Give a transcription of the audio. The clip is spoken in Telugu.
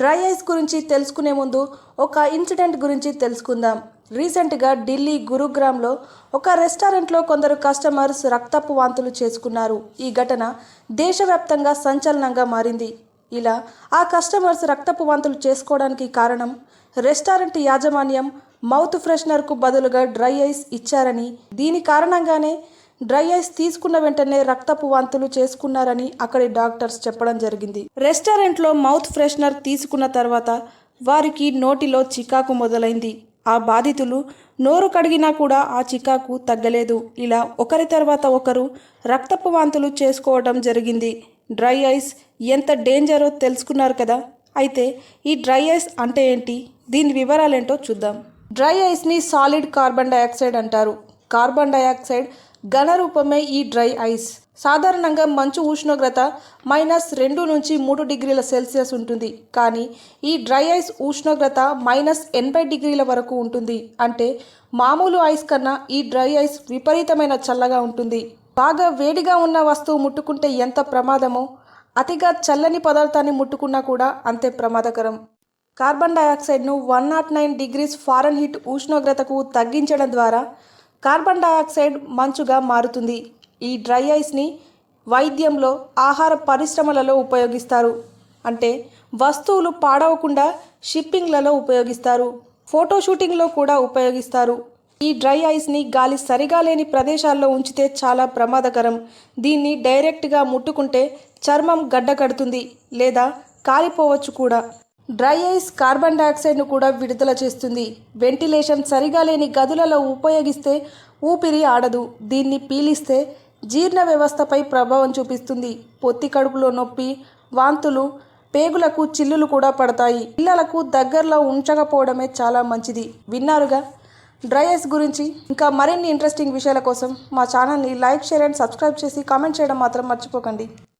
డ్రై ఐస్ గురించి తెలుసుకునే ముందు ఒక ఇన్సిడెంట్ గురించి తెలుసుకుందాం. రీసెంట్గా ఢిల్లీ గురుగ్రామ్లో ఒక రెస్టారెంట్లో కొందరు కస్టమర్స్ రక్తపు వాంతులు చేసుకున్నారు. ఈ ఘటన దేశవ్యాప్తంగా సంచలనంగా మారింది. ఇలా ఆ కస్టమర్స్ రక్తపు వాంతులు చేసుకోవడానికి కారణం రెస్టారెంట్ యాజమాన్యం మౌత్ ఫ్రెషనర్కు బదులుగా డ్రై ఐస్ ఇచ్చారని దీని కారణంగానే డ్రై ఐస్ తీసుకున్న వెంటనే రక్తపు వాంతులు చేసుకున్నారని అక్కడి డాక్టర్స్ చెప్పడం జరిగింది. రెస్టారెంట్లో మౌత్ ఫ్రెషనర్ తీసుకున్న తర్వాత వారికి నోటిలో చికాకు మొదలైంది. ఆ బాధితులు నోరు కడిగినా కూడా ఆ చికాకు తగ్గలేదు. ఇలా ఒకరి తర్వాత ఒకరు రక్తపు వాంతులు చేసుకోవడం జరిగింది. డ్రై ఐస్ ఎంత డేంజరో తెలుసుకున్నారు కదా. అయితే ఈ డ్రై ఐస్ అంటే ఏంటి? దీని వివరాలేంటో చూద్దాం. డ్రై ఐస్ని సాలిడ్ కార్బన్ డైఆక్సైడ్ అంటారు. కార్బన్ డైఆక్సైడ్ ఘన రూపమే ఈ డ్రై ఐస్. సాధారణంగా మంచు ఉష్ణోగ్రత మైనస్ రెండు నుంచి మూడు డిగ్రీల సెల్సియస్ ఉంటుంది. కానీ ఈ డ్రై ఐస్ ఉష్ణోగ్రత మైనస్ ఎనభై డిగ్రీల వరకు ఉంటుంది. అంటే మామూలు ఐస్ కన్నా ఈ డ్రై ఐస్ విపరీతమైన చల్లగా ఉంటుంది. బాగా వేడిగా ఉన్న వస్తువు ముట్టుకుంటే ఎంత ప్రమాదమో అతిగా చల్లని పదార్థాన్ని ముట్టుకున్నా కూడా అంతే ప్రమాదకరం. కార్బన్ డయాక్సైడ్ను one naught nine degrees Fahrenheit ఉష్ణోగ్రతకు తగ్గించడం ద్వారా కార్బన్ డయాక్సైడ్ మంచుగా మారుతుంది. ఈ డ్రై ఐస్ని వైద్యంలో ఆహార పరిశ్రమలలో ఉపయోగిస్తారు. అంటే వస్తువులు పాడవకుండా షిప్పింగ్లలో ఉపయోగిస్తారు. ఫోటో షూటింగ్లో కూడా ఉపయోగిస్తారు. ఈ డ్రై ఐస్ని గాలి సరిగా లేని ప్రదేశాల్లో ఉంచితే చాలా ప్రమాదకరం. దీన్ని డైరెక్ట్గా ముట్టుకుంటే చర్మం గడ్డకడుతుంది లేదా కాలిపోవచ్చు కూడా. డ్రై ఐస్ కార్బన్ డయాక్సైడ్ను కూడా విడుదల చేస్తుంది. వెంటిలేషన్ సరిగా లేని గదులలో ఉపయోగిస్తే ఊపిరి ఆడదు. దీన్ని పీలిస్తే జీర్ణ వ్యవస్థపై ప్రభావం చూపిస్తుంది. పొత్తి కడుపులో నొప్పి వాంతులు పేగులకు చిల్లులు కూడా పడతాయి. పిల్లలకు దగ్గరలో ఉంచకపోవడమే చాలా మంచిది. విన్నారుగా? డ్రై ఐస్ గురించి ఇంకా మరిన్ని ఇంట్రెస్టింగ్ విషయాల కోసం మా ఛానల్ని లైక్ షేర్ అండ్ సబ్స్క్రైబ్ చేసి కామెంట్ చేయడం మాత్రం మర్చిపోకండి.